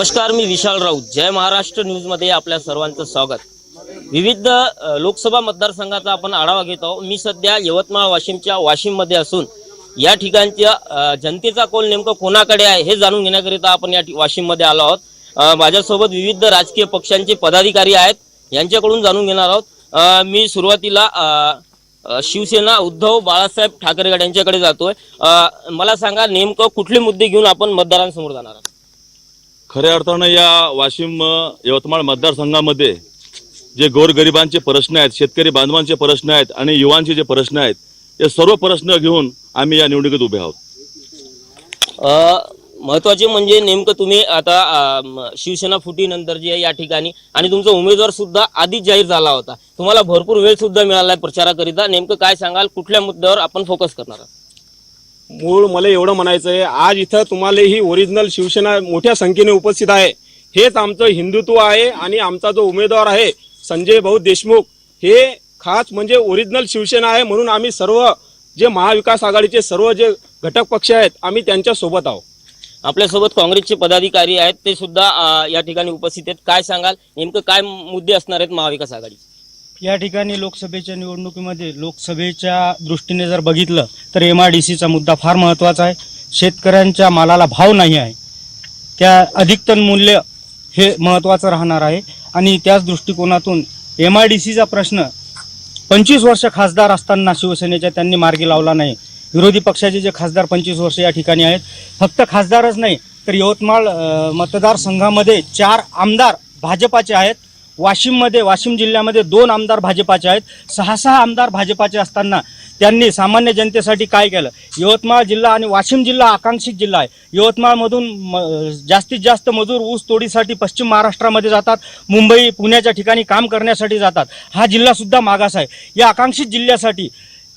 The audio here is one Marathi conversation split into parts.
नमस्कार मी विशाल राऊत. जय महाराष्ट्र न्यूजमध्ये आपल्या सर्वांचं स्वागत. विविध लोकसभा मतदारसंघाचा आपण आढावा घेत आहोत. मी सध्या यवतमाळ वाशिमच्या वाशिममध्ये असून या ठिकाणच्या जनतेचा कौल नेमकं कोणाकडे आहे हे जाणून घेण्याकरिता आपण या वाशिम वाशिममध्ये आलो आहोत. माझ्यासोबत विविध राजकीय पक्षांचे पदाधिकारी आहेत यांच्याकडून जाणून घेणार आहोत. मी सुरुवातीला शिवसेना उद्धव बाळासाहेब ठाकरे यांच्याकडे जातोय. मला सांगा नेमकं कुठले मुद्दे घेऊन आपण मतदारांसमोर जाणार आहोत? खऱ्या अर्थानं या वाशिम यवतमाळ मतदारसंघामध्ये जे गोरगरिबांचे प्रश्न आहेत शेतकरी बांधवांचे प्रश्न आहेत आणि युवांचे जे प्रश्न आहेत हे सर्व प्रश्न घेऊन आम्ही या निवडणुकीत उभे आहोत. महत्त्वाचे म्हणजे नेमकं तुम्ही आता शिवसेना फुटीनंतर जी या ठिकाणी आणि तुमचा उमेदवार सुद्धा आधीच जाहीर झाला होता. तुम्हाला भरपूर वेळ सुद्धा मिळाला आहे प्रचाराकरिता. नेमकं काय सांगाल? कुठल्या मुद्द्यावर आपण फोकस करणार आहोत? मूळ मला एवढं म्हणायचं आहे आज इथं तुम्हाला ही ओरिजिनल शिवसेना मोठ्या संख्येने उपस्थित आहे. हेच आमचं हिंदुत्व आहे आणि आमचा जो उमेदवार आहे संजय भाऊ देशमुख हे खास म्हणजे ओरिजिनल शिवसेना आहे म्हणून आम्ही सर्व जे महाविकास आघाडीचे सर्व जे घटक पक्ष आहेत आम्ही त्यांच्यासोबत आहोत. आपल्यासोबत काँग्रेसचे पदाधिकारी आहेत ते सुद्धा या ठिकाणी उपस्थित आहेत. काय सांगाल? नेमकं काय मुद्दे असणार आहेत महाविकास आघाडी या ठिकाणी लोकसभेच्या निवडणुकीमध्ये लोकसभेच्या दृष्टीने जर बघितलं तर एम आय डी सीचा मुद्दा फार महत्त्वाचा आहे. शेतकऱ्यांच्या मालाला भाव नाही आहे. त्या अधिकतम मूल्य हे महत्त्वाचं राहणार आहे. आणि त्याच दृष्टिकोनातून एम आय डी सीचा प्रश्न पंचवीस वर्ष खासदार असताना शिवसेनेच्या त्यांनी मार्गी लावला नाही. विरोधी पक्षाचे जे खासदार पंचवीस वर्ष या ठिकाणी आहेत फक्त खासदारच नाही तर यवतमाळ मतदारसंघामध्ये चार आमदार भाजपाचे आहेत. वाशिममध्ये वाशिम जिल्ह्यामध्ये दोन आमदार भाजपाचे आहेत. सहा सहा आमदार भाजपाचे असताना त्यांनी सामान्य जनतेसाठी काय केलं? यवतमाळ जिल्हा आणि वाशिम जिल्हा आकांक्षित जिल्हा आहे. यवतमाळमधून म- जास्तीत जास्त मजूर ऊस तोडीसाठी पश्चिम महाराष्ट्रामध्ये जातात. मुंबई पुण्याच्या ठिकाणी काम करण्यासाठी जातात. हा जिल्हासुद्धा मागास आहे. या आकांक्षित जिल्ह्यासाठी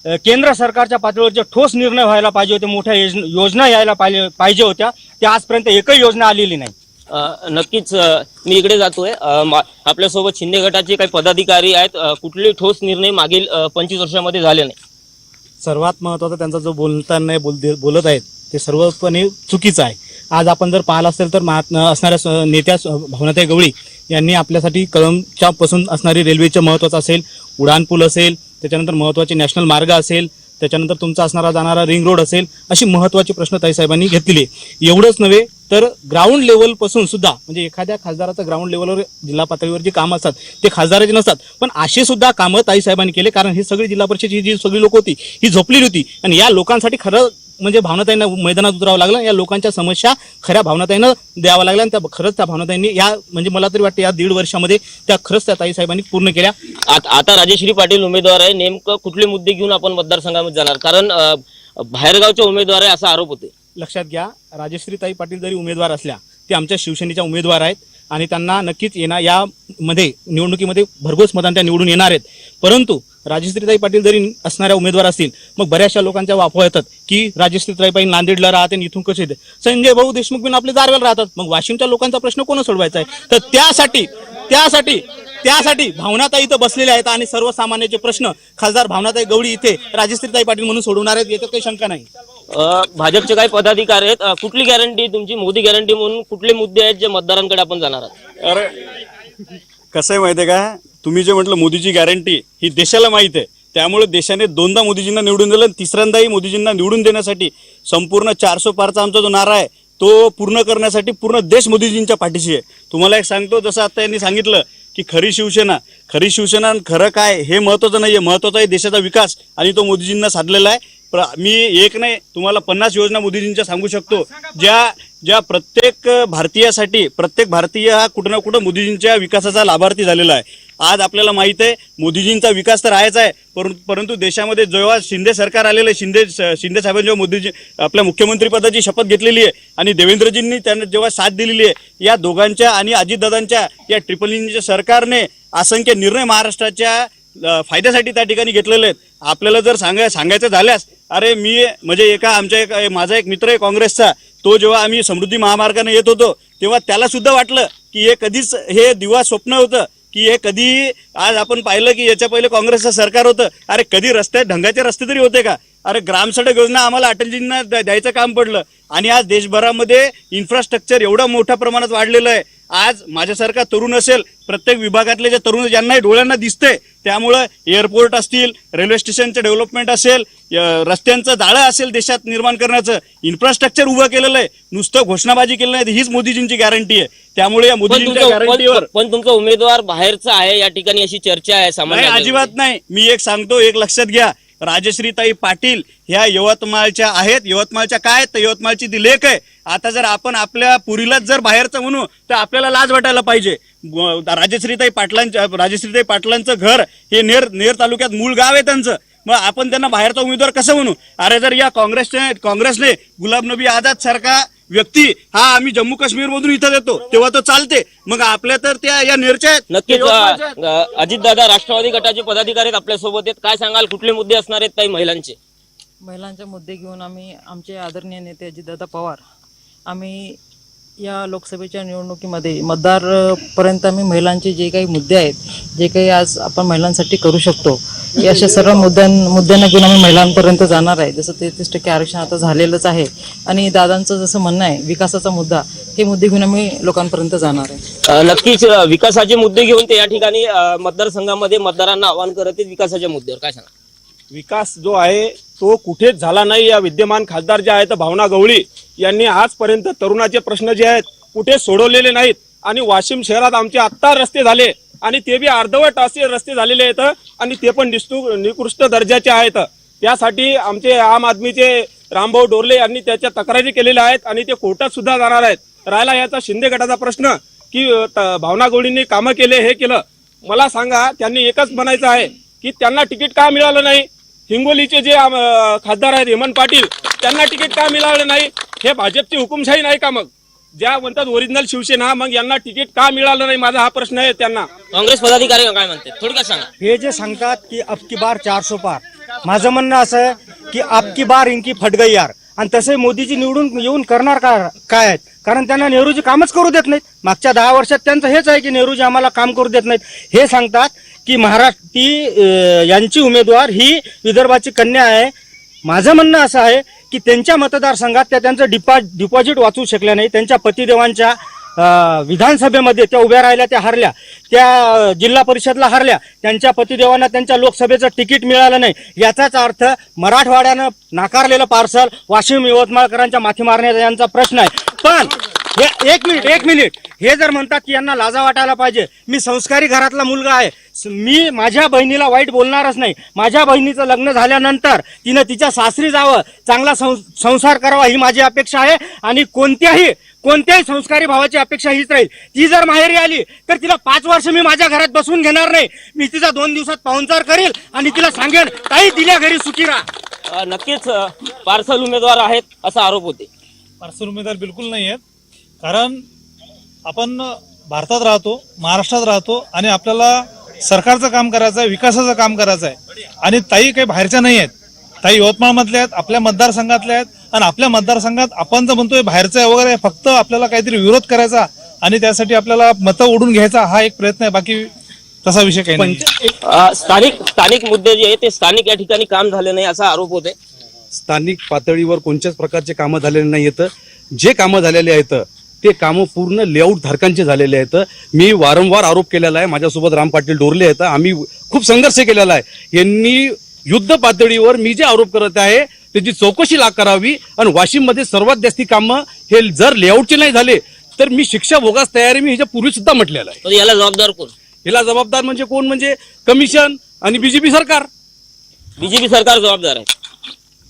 केंद्र सरकारच्या पातळीवरचे ठोस निर्णय व्हायला पाहिजे होते. मोठ्या योजना यायला पाहिजे पाहिजे होत्या. त्या आजपर्यंत एकही योजना आलेली नाही. नक्कीच मी इकडे जातोय. मा- आपल्यासोबत शिंदे गटाचे काही पदाधिकारी आहेत. कुठले ठोस निर्णय मागील पंचवीस वर्षामध्ये झाले नाही. सर्वात महत्त्वाचा त्यांचा जो बोलताना बोल बोलत आहेत ते सर्वपणे चुकीचं आहे. आज आपण जर पाहिलं असेल तर महात्मा असणाऱ्या स- नेत्या भावनाताई गवळी यांनी आपल्यासाठी कळमच्या पासून असणारी रेल्वेचं महत्त्वाचं असेल उडाणपूल असेल त्याच्यानंतर महत्त्वाचे नॅशनल मार्ग असेल त्याच्यानंतर तुमचा असणारा जाणारा रिंग रोड असेल अशी महत्वाची प्रश्न ताईसाहेबांनी घेतलेली आहे. एवढंच नव्हे तर ग्राउंड लेवलपासून सुद्धा म्हणजे एखाद्या खासदाराचं ग्राउंड लेवलवर जिल्हा पातळीवर जी कामं असतात ते खासदाराचे नसतात. पण असे सुद्धा कामं ताईसाहेबांनी केले कारण हे सगळी जिल्हा परिषदची जी सगळी लोक होती ही झोपलेली होती. आणि या लोकांसाठी खरं म्हणजे भावनाताईंना मैदानात उतरावं लागलं या लोकांच्या समस्या खऱ्या भावनाताईंना द्यावं लागल्या आणि त्या खरंच त्या भावनाताईंनी या म्हणजे मला तरी वाटतं या दीड वर्षामध्ये त्या खरंच त्या ताईसाहेबांनी पूर्ण केल्या. आत- राजेश्री पाटील उमेदवार आहे नेमकं कुठले मुद्दे घेऊन आपण मतदारसंघामध्ये जाणार? कारण अ, बाहेरगावचे उमेदवार आहे असं आरोप होते लक्षात घ्या राजश्रीताई पाटील जरी उमेदवार असल्या ते आमच्या शिवसेनेच्या उमेदवार आहेत आणि त्यांना नक्कीच येणार यामध्ये निवडणुकीमध्ये भरघोस मतांना त्या निवडून येणार आहेत. परंतु राजश्रीताई पाटील जरी असणाऱ्या उमेदवार असतील मग बऱ्याचशा लोकांच्या वाफवा येतात की राजश्रीताई पाटील नांदेडला राहते आणि इथून कसे येते. संजय भाऊ देशमुख बिन आपले दारवेला राहतात. मग वाशिमच्या लोकांचा प्रश्न कोण सोडवायचा आहे? तर त्यासाठी त्यासाठी त्यासाठी भावनाताई इथं बसलेल्या आहेत आणि सर्वसामान्याचे प्रश्न खासदार भावनाताई गवळी इथे राजश्रीताई पाटील म्हणून सोडवणार आहेत याच्यात काही शंका नाही. भाजपचे काही पदाधिकारी आहेत. कुठली गॅरंटी तुमची? मोदी गॅरंटी म्हणून कुठले मुद्दे आहेत जे मतदारांकडे आपण जाणार आहात? अरे कसं आहे माहिती आहे का? तुम्ही जे म्हटलं मोदीची गॅरंटी ही देशाला माहीत आहे. त्यामुळे देशाने दोनदा मोदीजींना निवडून दिलं आणि तिसऱ्यांदाही मोदीजींना निवडून देण्यासाठी संपूर्ण चारशे पारचा आमचा जो नारा आहे तो पूर्ण करण्यासाठी पूर्ण देश मोदीजींच्या पाठीशी आहे. तुम्हाला एक सांगतो जसं आता यांनी सांगितलं की खरी शिवसेना खरी शिवसेना आणि खरं काय हे महत्त्वाचं नाही आहे महत्त्वाचा आहे देशाचा विकास आणि तो मोदीजींना साधलेला आहे. प्र- मी एक नाही तुम्हाला पन्नास योजना मोदीजींच्या सांगू शकतो. ज्या ज्या प्रत्येक भारतीयासाठी प्रत्येक भारतीय हा कुठं ना कुठं मोदीजींच्या विकासाचा लाभार्थी झालेला आहे. आज आपल्याला माहीत आहे मोदीजींचा विकास तर आहेच आहे परंतु परंतु देशामध्ये जेव्हा शिंदे सरकार आलेलं आहे शिंदे शिंदे साहेबांनी जेव्हा मोदीजी आपल्या मुख्यमंत्रीपदाची शपथ घेतलेली आहे आणि देवेंद्रजींनी त्यांना जेव्हा साथ दिलेली आहे या दोघांच्या आणि अजितदादांच्या या ट्रिपल इंजिनच्या सरकारने असंख्य निर्णय महाराष्ट्राच्या फायद्यासाठी त्या ठिकाणी घेतलेले आहेत. आपल्याला जर सांगाय सांगायचं झाल्यास अरे मी म्हणजे एका आमच्या एक माझा एक मित्र आहे काँग्रेसचा. तो जेव्हा आम्ही समृद्धी महामार्गाने येत होतो तेव्हा त्याला सुद्धा वाटलं की हे कधीच हे दिवा स्वप्न होतं की हे कधी आज आपण पाहिलं की याच्या पहिले काँग्रेसचं सरकार होतं. अरे कधी रस्ते ढंगाचे रस्ते तरी होते का? अरे ग्रामसडक योजना आम्हाला अटलजींना द्यायचं काम पडलं. आणि आज देशभरामध्ये इन्फ्रास्ट्रक्चर एवढं मोठ्या प्रमाणात वाढलेलं आहे. आज माझ्यासारखा तरुण असेल प्रत्येक विभागातले जे तरुण ज्यांनाही डोळ्यांना दिसतंय त्यामुळं एअरपोर्ट असतील रेल्वे स्टेशनचं डेव्हलपमेंट असेल रस्त्यांचं जाळं असेल देशात निर्माण करण्याचं इन्फ्रास्ट्रक्चर उभं केलेलं आहे नुसतं घोषणाबाजी केलं नाही हीच मोदीजींची गॅरंटी आहे. त्यामुळे या मोदीजींच्या गॅरंटीवर पण- तुमचा उमेदवार बाहेरचा आहे या ठिकाणी अशी चर्चा आहे सामान्य अजिबात नाही. मी एक सांगतो एक लक्षात घ्या. राजश्रीताई पाटील ह्या यवतमाळच्या आहेत. यवतमाळच्या काय? आहेत? तर यवतमाळची ती लेख आहे. आता जर आपण आपल्या पुरीलाच जर बाहेरचं म्हणू तर आपल्याला लाज वाटायला पाहिजे. राजश्रीताई पाटलांच्या राजश्रीताई पाटलांचं घर हे नेर नेर तालुक्यात मूळ गाव आहे त्यांचं. मग आपण त्यांना बाहेरचा उमेदवार कसं म्हणू? अरे जर या काँग्रेसने काँग्रेसने गुलाब नबी आझाद सारखा व्यक्ती हा आम्ही जम्मू काश्मीर मधून इथं देतो. तेव्हा तो चालते. मग आपल्या तर त्या या नेरच्या आहेत. नक्कीच. अजित दादा राष्ट्रवादी गटाचे पदाधिकारी आहेत आपल्यासोबत आहेत. काय सांगाल? कुठले मुद्दे असणार आहेत काही महिलांचे? महिलांचे मुद्दे घेऊन आम्ही आमचे आदरणीय नेते अजितदादा पवार आम्ही या लोकसभेच्या निवडणुकीमध्ये मतदार अ, पर्यंत आम्ही महिलांचे जे काही मुद्दे आहेत जे काही आज आपण महिलांसाठी करू शकतो या अशा सर्व मुद्द्यां मुद्द्यांना घेऊन आम्ही महिलांपर्यंत जाणार आहे. जसं तेहतीस टक्के आरक्षण आता झालेलंच आहे. आणि दादांचं जसं म्हणणं आहे विकासाचा मुद्दा हे मुद्दे घेऊन आम्ही लोकांपर्यंत जाणार आहे. नक्कीच विकासाचे मुद्दे घेऊन ते या ठिकाणी मतदारसंघामध्ये मतदारांना आवाहन करत आहेत विकासाच्या मुद्द्यावर. काय सांगा विकास जो आहे तो कुठेच झाला नाही. या विद्यमान खासदार जे आहेत भावना गवळी यांनी आजपर्यंत तरुणाचे प्रश्न जे आहेत कुठे सोडवलेले नाहीत. आणि वाशिम शहरात आमचे आत्ता रस्ते झाले आणि ते बी अर्धवट असे रस्ते झालेले आहेत आणि ते पण निस्तु निकृष्ट दर्जाचे आहेत. त्यासाठी आमचे आम आदमीचे रामभाऊ डोरले यांनी त्याच्या तक्रारी केलेल्या आहेत आणि ते कोर्टात सुद्धा जाणार आहेत. राहिला याचा शिंदे गटाचा प्रश्न की भावना गवळींनी कामं केले हे केलं. मला सांगा त्यांनी एकच म्हणायचं आहे की त्यांना तिकीट का मिळालं नाही? हिंगोलीचे जे खासदार आहेत हेमंत पाटील त्यांना तिकीट का मिळालं नाही? हे भाजपची हुकुमशाही नाही का मग? ज्या म्हणतात ओरिजिनल शिवसेना मग यांना तिकीट का मिळालं नाही? माझा हा प्रश्न आहे त्यांना. काँग्रेस पदाधिकारी काय म्हणतात थोडक्यात सांगा. हे जे सांगतात की अबकी बार चारसो पार माझं म्हणणं असं आहे की अबकी बार इनकी फट गई यार. आणि तसे मोदीजी निवडून येऊन करणार का काय आहेत? कारण त्यांना नेहरूजी कामच करू देत नाहीत. मागच्या दहा वर्षात त्यांचं हेच आहे की नेहरूजी आम्हाला काम करू देत नाहीत. हे सांगतात की महाराष्ट्र ती अं, यांची उमेदवार ही विदर्भाची कन्या आहे. माझं म्हणणं असं आहे की त्यांच्या मतदारसंघात त्या त्यांचं डिपा डिपॉझिट वाचू शकल्या नाही. त्यांच्या पतिदेवांच्या अं, विधानसभेमध्ये त्या उभ्या राहिल्या त्या हारल्या. त्या अं, जिल्हा परिषदला हारल्या. त्यांच्या पतिदेवांना त्यांच्या लोकसभेचं तिकीट मिळालं नाही. याचाच अर्थ मराठवाड्यानं नाकारलेलं पार्सल वाशिम यवतमाळकरांच्या माथी मारण्याचा यांचा प्रश्न आहे. पण हे एक मिनिट एक मिनिट. हे जर म्हणतात की यांना लाजा वाटायला पाहिजे मी संस्कारी घरातला मुलगा आहे. स- मी माझ्या बहिणीला वाईट बोलणारच नाही. माझ्या बहिणीचं लग्न झाल्यानंतर तिनं तिच्या सासरी जावं चांगला सं- संसार करावा ही माझी अपेक्षा आहे आणि कोणत्याही कोणत्याही संस्कारी भावाची अपेक्षा हीच राहील. ती जर माहेरी आली तर तिला पाच वर्ष मी माझ्या घरात बसून घेणार नाही. मी तिचा दोन दिवसात पाहुणचार करेल आणि तिला सांगेन ताई दिल्या घरी सुखी राहा. अ, नक्कीच पार्सल उमेदवार आहेत असा आरोप होते. पार्सल उमेदवार बिलकुल नाही आहेत. कारण आपण भारतात राहतो महाराष्ट्रात राहतो आणि आपल्याला सरकारचं काम करायचं आहे विकासाचं काम करायचं आहे. आणि ताई काही बाहेरच्या नाही आहेत. ताई यवतमाळमधल्या आहेत आपल्या मतदारसंघातल्या आहेत आणि आपल्या मतदारसंघात आपण जर म्हणतोय बाहेरचं आहे वगैरे फक्त आपल्याला काहीतरी विरोध करायचा आणि त्यासाठी आपल्याला मतं ओढून घ्यायचा हा एक प्रयत्न आहे. बाकी तसा विषय काही नाही. स्थानिक स्थानिक मुद्दे जे आहेत ते स्थानिक या ठिकाणी काम झाले नाही असा आरोप होते स्थानिक पातळीवर कोणत्याच प्रकारचे कामं झालेले नाही आहेत. जे कामं झालेले आहेत ते कामं पूर्ण लेआउट धारकांचे झालेले आहेत. मी वारंवार आरोप केलेला आहे. माझ्यासोबत राम पाटील डोरले आहेत. आम्ही खूप संघर्ष केलेला आहे. यांनी युद्ध पातळीवर मी जे आरोप करत आहे त्याची चौकशी ला करावी आणि वाशिममध्ये सर्वात जास्ती कामं हे जर लेआउटचे नाही झाले तर मी शिक्षा भोगास तयार मी ह्याच्या पूर्वी सुद्धा म्हटलेलं आहे. तर याला जबाबदार कोण? याला जबाबदार म्हणजे कोण? म्हणजे कमिशन आणि बीजेपी सरकार. बीजेपी सरकार जबाबदार आहे.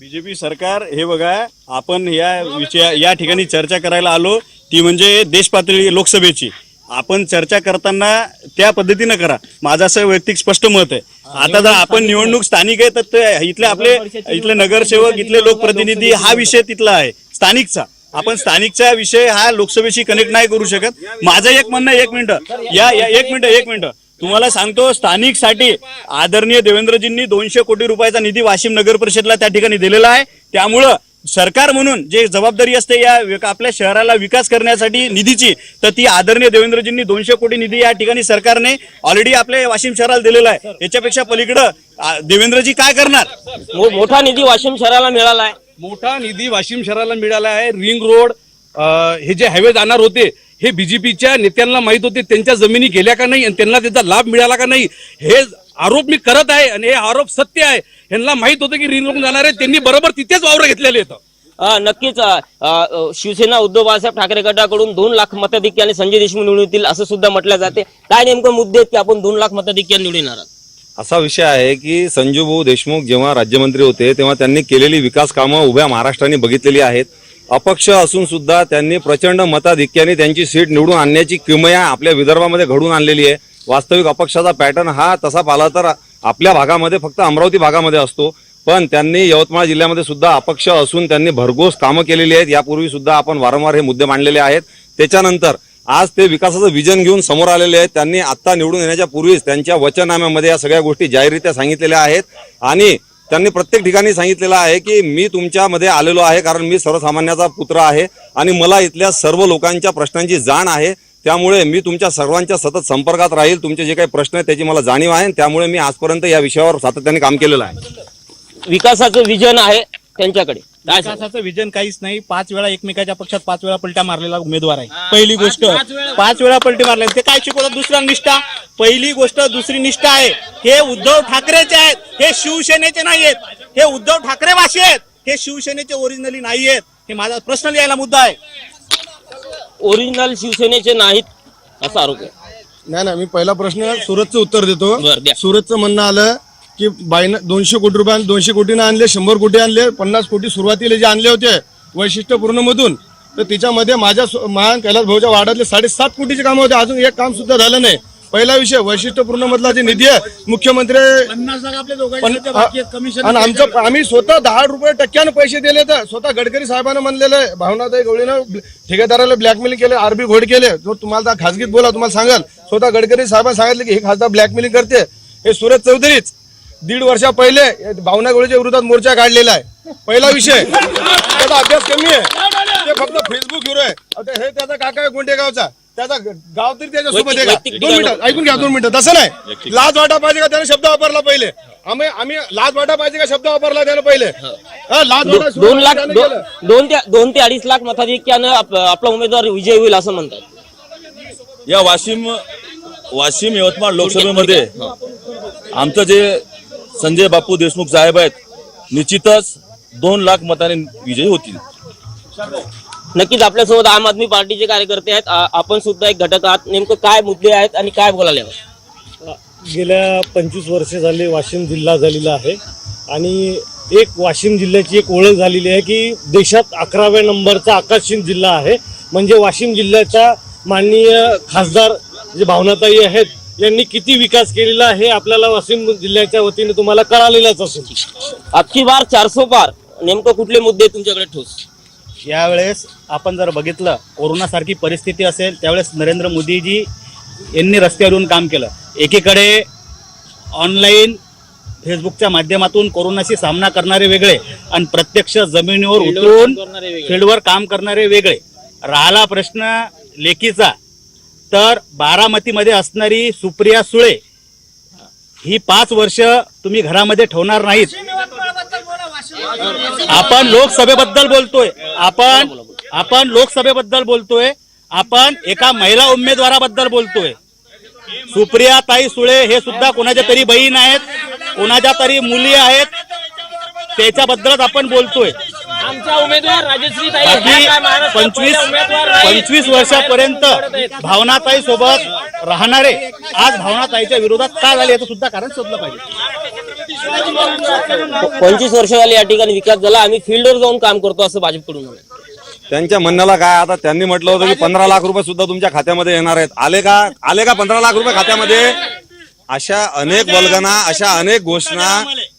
बीजेपी सरकार हे बघा आपण या विषया या ठिकाणी चर्चा करायला आलो ती म्हणजे देश पातळी लोकसभेची. आपण चर्चा करताना त्या पद्धतीनं करा. माझं असं वैयक्तिक स्पष्ट मत आहे. आता जर आपण निवडणूक स्थानिक आहे तर ते इथले आपले इथले नगरसेवक इथले लोकप्रतिनिधी हा विषय तिथला आहे. स्थानिकचा. आपण स्थानिकचा विषय हा लोकसभेशी कनेक्ट नाही करू शकत. माझं एक म्हणणं आहे, एक मिनिट. या या- एक मिनिट एक मिनिट. तुम्हाला सांगतो स्थानिकसाठी आदरणीय देवेंद्रजींनी दोनशे कोटी रुपयाचा निधी वाशिम नगर परिषदला त्या ठिकाणी दिलेला आहे. त्यामुळं सरकार म्हणून जे जबाबदारी असते या आपल्या शहराला विकास करण्यासाठी निधीची तर ती आदरणीय देवेंद्रजींनी दोनशे कोटी निधी या ठिकाणी सरकारने ऑलरेडी आपल्या वाशिम शहराला दिलेला आहे. याच्यापेक्षा पलीकडं देवेंद्रजी काय करणार? मोठा निधी वाशिम शहराला मिळाला आहे. मोठा निधी वाशिम शहराला मिळाला आहे. रिंग रोड हे जे हायवे जाणार होते हे बीजेपीच्या नेत्यांना माहीत होते त्यांच्या जमिनी गेल्या का नाही आणि त्यांना त्याचा लाभ मिळाला का नाही हे आरोप मी करत आहे आणि हे आरोप सत्य आहे. यांना माहीत होतं की रिंग रोड जाणार आहे त्यांनी बरोबर तिथेच वावर घेतलेले अ, नक्कीच शिवसेना उद्धव बाळासाहेब ठाकरे गटाकडून दोन लाख मताधिक्याने संजय देशमुख निवडून येतील असं सुद्धा म्हटलं जाते. काय नेमकं मुद्दे आहेत की आपण दोन लाख मताधिक्याने निवडून येणार आहात? असा विषय आहे की संजूभाऊ देशमुख जेव्हा राज्यमंत्री होते तेव्हा त्यांनी केलेली विकास कामं उभ्या महाराष्ट्राने बघितलेली आहेत. अपक्ष असून सुद्धा त्यांनी प्रचंड मताधिक्याने त्यांची सीट निवडून आणण्याची किमया आपल्या विदर्भामध्ये घडून आणलेली आहे. वास्तविक अपक्षाचा पॅटर्न हा तसा पाहिला तर आपल्या भागामध्ये फक्त अमरावती भागामध्ये असतो. पण त्यांनी यवतमाळ जिल्ह्यामध्ये सुद्धा अपक्ष असून त्यांनी भरघोस कामं केलेली आहेत. यापूर्वी सुद्धा आपण वारंवार हे मुद्दे मांडलेले आहेत. त्याच्यानंतर आज ते विकासाचं विजन घेऊन समोर आलेले आहेत. त्यांनी आत्ता निवडून येण्याच्या पूर्वीच त्यांच्या वचननाम्यामध्ये या सगळ्या गोष्टी जाहीररित्या सांगितलेल्या आहेत. आणि त्यांनी प्रत्येक ठिकाणी सांगितलेलं आहे की मी तुमच्यामध्ये आलेलो आहे कारण मी सर्वसामान्याचा पुत्र आहे आणि मला इथल्या सर्व लोकांच्या प्रश्नांची जाण आहे. त्यामुळे मी तुमच्या सर्वांच्या सतत संपर्कात राहील. तुमचे जे काही प्रश्न आहेत त्याची मला जाणीव आहे आणि त्यामुळे मी आजपर्यंत या विषयावर सातत्याने काम केलेलं आहे. विकासाचं विजन आहे. त्यांच्याकडे. काय? विकासाचं विजन काहीच नाही. पाच वेळा एकमेकाच्या पक्षात पाच वेळा पलट्या मारलेला उमेदवार आहे. पहिली गोष्ट पाच वेळा पलटी मारले ते काय शिकवतात दुसरा निष्ठा. पहिली गोष्ट दुसरी निष्ठा आहे. हे उद्धव ठाकरेचे आहेत. हे शिवसेनेचे नाही आहेत हे उद्धव ठाकरे भाषे आहेत. हे शिवसेनेचे ओरिजिनली नाही आहेत हे माझा प्रश्न यायला मुद्दा आहे. ओरिजिनल शिवसेनेचे नाहीत असा आरोप आहे. नाही ना मी पहिला प्रश्न सुरतचं उत्तर देतो. बरं, द्या. सुरतचं म्हणणं आलं की बाईनं दोनशे कोटी रुपये दोनशे कोटीनं आणले शंभर कोटी आणले पन्नास कोटी सुरुवातीला जे आणले होते वैशिष्ट्यपूर्ण मधून तर त्याच्यामध्ये माझ्या महान कैलास भाऊच्या वार्डातले साडेसात कोटीचे काम होते. अजून एक काम सुद्धा झालं नाही. पहिला विषय वैशिष्ट्यपूर्ण मधला जे निधी आहे मुख्यमंत्री आणि आमचं आम्ही स्वतः दहा रुपये टक्क्यानं पैसे दिले तर स्वतः गडकरी साहेबांना म्हणलेलं आहे भावनाताई गवळीनं ठेकेदाराला ब्लॅकमेलिंग केले आरबी घोड केले. जो तुम्हाला खासगीत बोला तुम्हाला सांगाल. स्वतः गडकरी साहेबांनी सांगितलं की हे खासदार ब्लॅकमेलिंग करते. हे सुरत चौधरीच दीड वर्षा पहिले भावना गवळीच्या विरोधात मोर्चा काढलेला आहे. पहिला विषय. त्याचा अभ्यास कमी आहे. ते फक्त फेसबुक हिरो आहे. आता हे त्याचा काका आहे गोंडेगावचा. त्याचा गाव तरी त्याच्यासोबत आहे का? दोन मिनिटं. ऐकून घ्या दोन मिनिटं. तसं नाही. लाज वाटा पाहिजे का? त्याने शब्द वापरला पहिले. आम्ही आम्ही लाज वाटा पाहिजे का? शब्द वापरला त्याने पहिले. हा, लाज वाटा दो- दोन लाख त्याने दो- केलं. दोन ते दोन ते अडीच लाख मताधिक्यानं आप- आपला उमेदवार विजय होईल असं म्हणतात. या वाशिम वाशिम यवतमाळ लोकसभेमध्ये आमचं जे संजय बापू देशमुख साहेब आहेत. निश्चितच दोन लाख मताने विजयी होतील. नक्कीच आपल्यासोबत आम आदमी पार्टीचे कार्यकर्ते आहेत. आपण सुद्धा एक घटक आहात. नेमकं काय मुद्दे आहेत आणि काय बोलायला हवं? गेल्या पंचवीस वर्षे झाले वाशिम जिल्हा झालेला आहे. आणि एक वाशिम जिल्ह्याची एक ओळख झालेली आहे की देशात अकराव्या नंबरचा आकाशीन जिल्हा आहे. म्हणजे वाशिम जिल्ह्याच्या माननीय खासदार जे भावनाताई आहेत यांनी किती विकास केलेला आहे आपल्याला वाशिम जिल्ह्याच्या वतीने तुम्हाला कळालेलाच असेल. अख्खी बार चारसो पार. नेमकं कुठले मुद्दे तुमच्याकडे ठोस? यावेळेस आपण जर बघितलं कोरोनासारखी परिस्थिती असेल त्यावेळेस नरेंद्र मोदीजी यांनी रस्त्यावर येऊन काम केलं. एकीकडे ऑनलाईन फेसबुकच्या माध्यमातून कोरोनाशी सामना करणारे वेगळे आणि प्रत्यक्ष जमिनीवर उतरून फील्डवर काम करणारे वेगळे. राहिला प्रश्न लेखीचा तर बारामतीमध्ये असणारी सुप्रिया सुळे ही पाच वर्ष तुम्ही घरामध्ये ठेवणार नाहीत. आपण लोकसभेबद्दल बोलतोय. आपण आपण लोकसभेबद्दल बोलतोय. आपण एका महिला उमेदवाराबद्दल बोलतोय. सुप्रिया ताई सुळे हे सुद्धा कोणाच्या तरी बहीण आहेत कोणाच्या तरी मुली आहेत त्याच्याबद्दलच आपण बोलतोय. आमचा उमेदवार राजश्री बाकी पंचवीस पंचवीस वर्षापर्यंत भावनाताई सोबत राहणारे आज भावनाताईच्या विरोधात का झाले याचं सुद्धा कारण शोधलं पाहिजे. पंचवीस वर्ष झाली या ठिकाणी विकास झाला. आम्ही फील्डवर जाऊन काम करतो असं भाजपकडून. त्यांच्या म्हणण्याला काय आता त्यांनी म्हटलं होतं की पंधरा लाख रुपये सुद्धा तुमच्या खात्यामध्ये येणार आहेत. आले का? आले का पंधरा लाख रुपये खात्यामध्ये? अशा अनेक वल्गना अशा अनेक घोषणा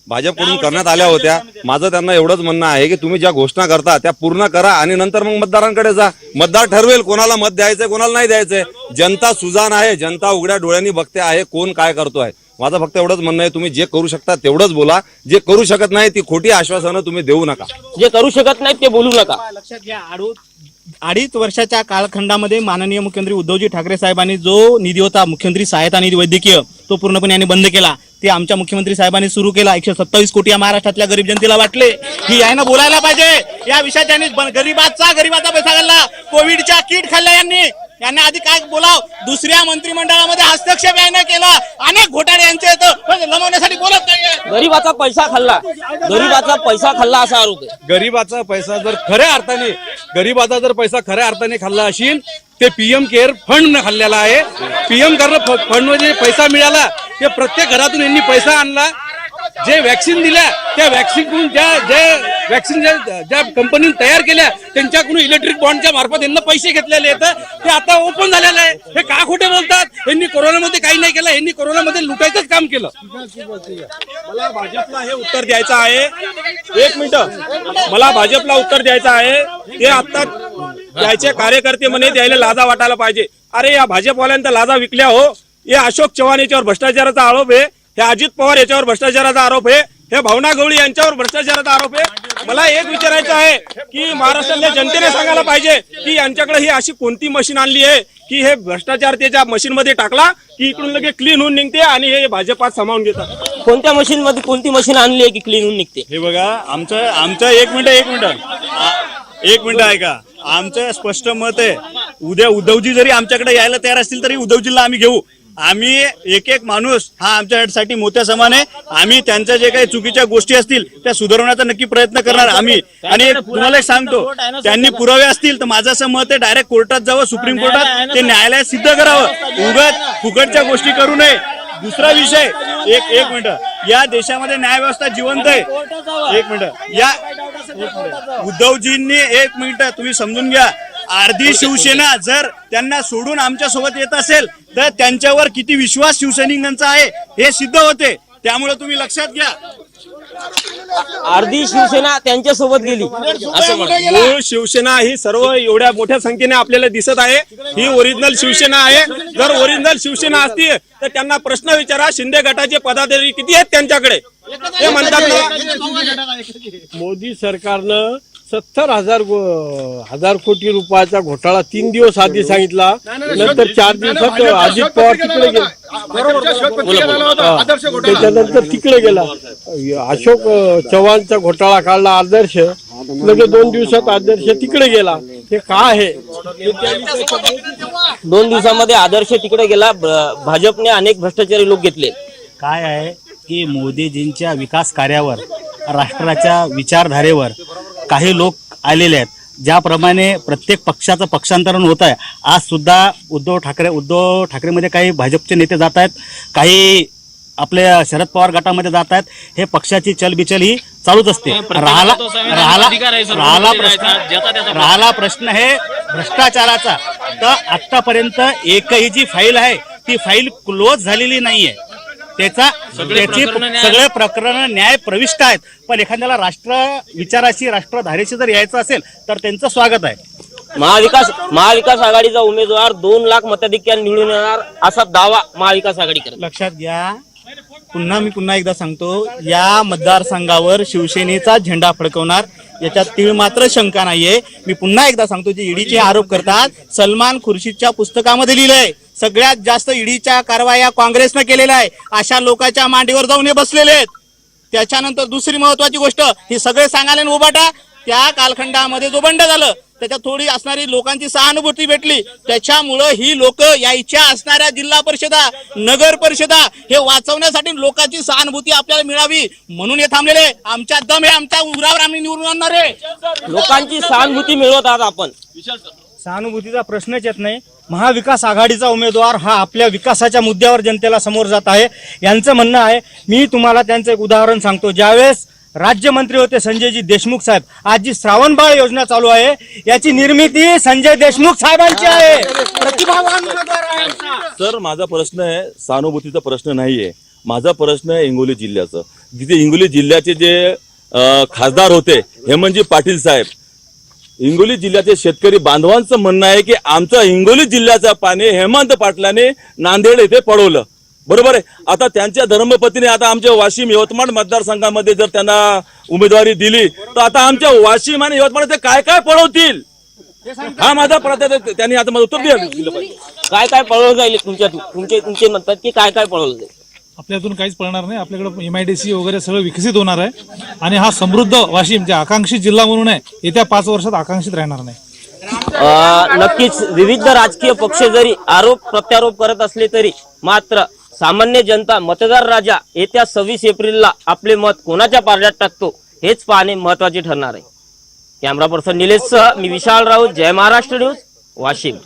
भाजपकडून करण्यात आल्या होत्या. माझं त्यांना एवढंच म्हणणं आहे की तुम्ही ज्या घोषणा करता त्या पूर्ण करा आणि नंतर मग मतदारांकडे जा. मतदार ठरवेल कोणाला मत द्यायचंय कोणाला नाही द्यायचंय. जनता सुजान आहे जनता उघड्या डोळ्यांनी बघते आहे कोण काय करतो आहे माझं फक्त एवढंच म्हणणं आहे तुम्ही जे करू शकता तेवढंच बोला. जे करू शकत नाही ती खोटी आश्वासनं तुम्ही देऊ नका. जे करू शकत नाहीत ते बोलू नका. लक्षात घ्या आडू अडीच वर्षाच्या कालखंडामध्ये माननीय मुख्यमंत्री उद्धवजी ठाकरे साहेबांनी जो निधी होता मुख्यमंत्री सहायता निधी वैद्यकीय तो पूर्णपणे यांनी बंद केला. ते आमच्या मुख्यमंत्री साहेबांनी सुरू केला. एकशे सत्तावीस कोटी या महाराष्ट्रातल्या गरीब जनतेला वाटले. की यानं बोलायला पाहिजे. या विषयात त्यांनी ब- गरीबाचा गरीबाचा पैसा घालला. कोविडच्या किट खाल्ल्या यांनी. यांना आधी काय बोलाव? दुसऱ्या मंत्रिमंडळामध्ये हस्तक्षेप यानं केला. अनेक घोटाळे यांचे येतं लमवण्यासाठी बोलत नाहीये. गरीबाचा पैसा खाल्ला. गरीबाचा पैसा खाल्ला असा आरोप आहे. गरीबाचा पैसा जर खऱ्या अर्थाने गरीबाचा जर पैसा खऱ्या अर्थाने खाल्ला असेल ते पीएम केअर फंड न खाल्लेला आहे. पीएम केअर फंडमध्ये पैसा मिळाला. ते प्रत्येक घरातून यांनी पैसा आणला. जे वॅक्सिन दिल्या त्या वॅक्सिन ज्या ज्या वॅक्सिन ज्या ज्या कंपनीने तयार केल्या त्यांच्याकडून इलेक्ट्रिक बॉन्डच्या मार्फत यांना पैसे घेतलेले आहेत. ते आता ओपन झालेलं आहे. हे का खोटे बोलतात? यांनी कोरोनामध्ये काही नाही केलं यांनी कोरोनामध्ये लुटायचंच काम केलं. मला भाजपला हे उत्तर द्यायचं आहे. एक मिनिट. मला भाजपला उत्तर द्यायचं आहे. ते आता त्याचे कार्यकर्ते म्हणे त्याला लाजा वाटायला पाहिजे. अरे या भाजपवाल्यांचा लाजा विकल्या हो. हे अशोक चव्हाण याच्यावर भ्रष्टाचाराचा आरोप आहे. हे अजित पवार याच्यावर भ्रष्टाचाराचा आरोप आहे. हे भावना गवळी यांच्यावर भ्रष्टाचाराचा आरोप आहे. मला एक विचारायचं आहे की महाराष्ट्रातल्या जनतेने सांगायला पाहिजे की यांच्याकडे ही अशी कोणती मशीन आणली आहे की हे भ्रष्टाचार त्याच्या मशीन मध्ये टाकला की इकडून लगे क्लीन होऊन निघते आणि हे भाजपात सामावून घेतात? कोणत्या मशीन मध्ये कोणती मशीन आणली आहे की क्लीन होऊन निघते? हे बघा आमचं आमचं एक मिनिट एक मिनिट. एक मिनिट ऐका. आमचं स्पष्ट मत आहे. उद्या उद्धवजी जरी आमच्याकडे यायला तयार असतील तरी उद्धवजीला आम्ही घेऊ. आम्ही एक एक माणूस हा आमच्यासाठी मोठ्या समान आहे. आम्ही त्यांच्या जे काही चुकीच्या गोष्टी असतील त्या सुधारवण्याचा नक्की प्रयत्न करणार आम्ही. आणि तुम्हाला एक सांगतो त्यांनी पुरावे असतील तर माझं असं मत आहे डायरेक्ट कोर्टात जावं सुप्रीम कोर्टात. ते न्यायालयात सिद्ध करावं. उगत फुकटच्या गोष्टी करू नये. दुसरा विषय एक एक मिनिट. या देशामध्ये न्याय व्यवस्था जिवंत आहे. एक मिनिट. या उद्धवजींनी एक मिनिट तुम्ही समजून घ्या. अर्धी शिवसेना जर त्यांना सोडून आमच्यासोबत येत असेल तर त्यांच्यावर किती विश्वास शिवसैनिकांचा आहे हे सिद्ध होते. त्यामुळे तुम्ही लक्षात घ्या. अर्धी शिवसेना त्यांच्यासोबत गेली. असं. मूळ शिवसेना ही सर्व एवढ्या मोठ्या संख्येने आपल्याला दिसत आहे. ही ओरिजिनल शिवसेना आहे. जर ओरिजिनल शिवसेना असती तर त्यांना प्रश्न विचारा शिंदे गटाचे पदाधिकारी किती आहेत त्यांच्याकडे? ते म्हणतात ना. मोदी सरकारनं सत्तर हजार हजार कोटी रुपयाचा घोटाळा तीन दिवस आधी सांगितला. नंतर चार दिवसात अजित पवार तिकडे गेले आदर्श घोटाळा. त्याच्यानंतर तिकडे गेला. अशोक चव्हाणचा घोटाळा काढला आदर्श. लगे दोन दिवसात आदर्श तिकडे गेला. हे का आहे? दोन दिवसामध्ये आदर्श तिकडे गेला. भाजपने अनेक भ्रष्टाचारी लोक घेतले. काय आहे की मोदीजींच्या विकास कार्यावर राष्ट्राच्या विचारधारेवर काही लोक आलेले आहेत. ज्याप्रमाणे प्रत्येक पक्षाचं पक्षांतरण होत आहे. आज सुद्धा उद्धव ठाकरे उद्धव ठाकरेमध्ये काही भाजपचे नेते जात आहेत. काही आपल्या शरद पवार गटामध्ये जात आहेत. हे पक्षाची चलबिचल ही चालूच असते. राहिला राहिला राहिला प्रश्न राहिला प्रश्न हे भ्रष्टाचाराचा. तर आतापर्यंत एकही जी फाईल आहे ती फाईल क्लोज झालेली नाहीये. त्याचा त्याची सगळे प्रकरण न्याय प्रविष्ट आहेत. पण एखाद्याला राष्ट्र विचाराशी राष्ट्रधारेशी जर यायचं असेल तर त्यांचं स्वागत आहे. महाविकास महाविकास आघाडीचा उमेदवार दोन लाख मताधिक्याने निवडून येणार असा दावा महाविकास आघाडी करत लक्षात घ्या. पुन्हा मी पुन्हा एकदा सांगतो या मतदारसंघावर शिवसेनेचा झेंडा फडकवणार. याच्यात तीळ मात्र शंका नाहीये. मी पुन्हा एकदा सांगतो जे ईडीचे आरोप करतात सलमान खुर्शीदच्या पुस्तकामध्ये लिहिलंय सगळ्यात जास्त ईडीच्या कारवाया काँग्रेसनं केलेल्या आहे अशा लोकांच्या मांडीवर जाऊन हे बसलेले आहेत. त्याच्यानंतर दुसरी महत्वाची गोष्ट हे सगळे सांगाले उभाटा त्या कालखंडामध्ये जो बंड झालं त्याच्यात थोडी असणारी लोकांची सहानुभूती भेटली. त्याच्यामुळं ही लोक या इच्छा असणाऱ्या जिल्हा परिषदा नगर परिषदा हे वाचवण्यासाठी लोकांची सहानुभूती आपल्याला मिळावी म्हणून हे थांबलेले आमच्या दम हे आमच्या उरावर आम्ही निवडून आणणार आहे. लोकांची सहानुभूती मिळवत आहात आपण. सहानुभूतीचा प्रश्नच येत नाही. महाविकास आघाडीचा उमेदवार हा आपल्या विकासाच्या मुद्द्यावर जनतेला समोर जात आहे. यांचं म्हणणं आहे मी तुम्हाला त्यांचं एक उदाहरण सांगतो. ज्यावेळेस राज्यमंत्री होते संजयजी देशमुख साहेब. आज जी श्रावण बाळ योजना चालू आहे. याची निर्मिती संजय देशमुख साहेबांची आहे. प्रतिभावान उमेदवार आहे सर माझा प्रश्न आहे सहानुभूतीचा प्रश्न नाहीये. माझा प्रश्न आहे हिंगोली जिल्ह्याचा. जिथे हिंगोली जिल्ह्याचे जे अं, खासदार होते हेमंतजी पाटील साहेब हिंगोली जिल्ह्याचे शेतकरी बांधवांचं म्हणणं आहे की आमचं हिंगोली जिल्ह्याचं पाणी हेमंत पाटलाने नांदेड येथे पडवलं. बरोबर आहे. आता त्यांच्या धर्मपत्नीने आता आमच्या वाशिम यवतमाळ मतदारसंघामध्ये जर त्यांना उमेदवारी दिली तर आता आमच्या वाशिम आणि यवतमाळ ते काय काय पळवतील? हा माझा आहे. त्यांनी आता मला उत्तर दिलं. पाहिजे काय काय पळवलं जाईल तुमच्यातून तुमचे तुमचे म्हणतात की काय काय पळवलं जाईल? आपल्यातून काहीच पडणार नाही. आपल्याकडे एम आय डी सी वगैरे सगळं विकसित होणार आहे. आणि हा समृद्ध वाशिम जे आकांक्षित जिल्हा म्हणून आहे. येत्या पाच वर्षात आकांक्षित राहणार नाही. नक्कीच विविध राजकीय पक्ष जरी आरोप प्रत्यारोप करत असले तरी मात्र सामान्य जनता मतदार राजा येत्या सव्वीस एप्रिलला आपले मत कोणाच्या पारड्यात टाकतो हेच पाहणे महत्त्वाचे ठरणार आहे. कॅमेरा पर्सन निलेशसह मी विशाल राऊत जय महाराष्ट्र न्यूज वाशिम.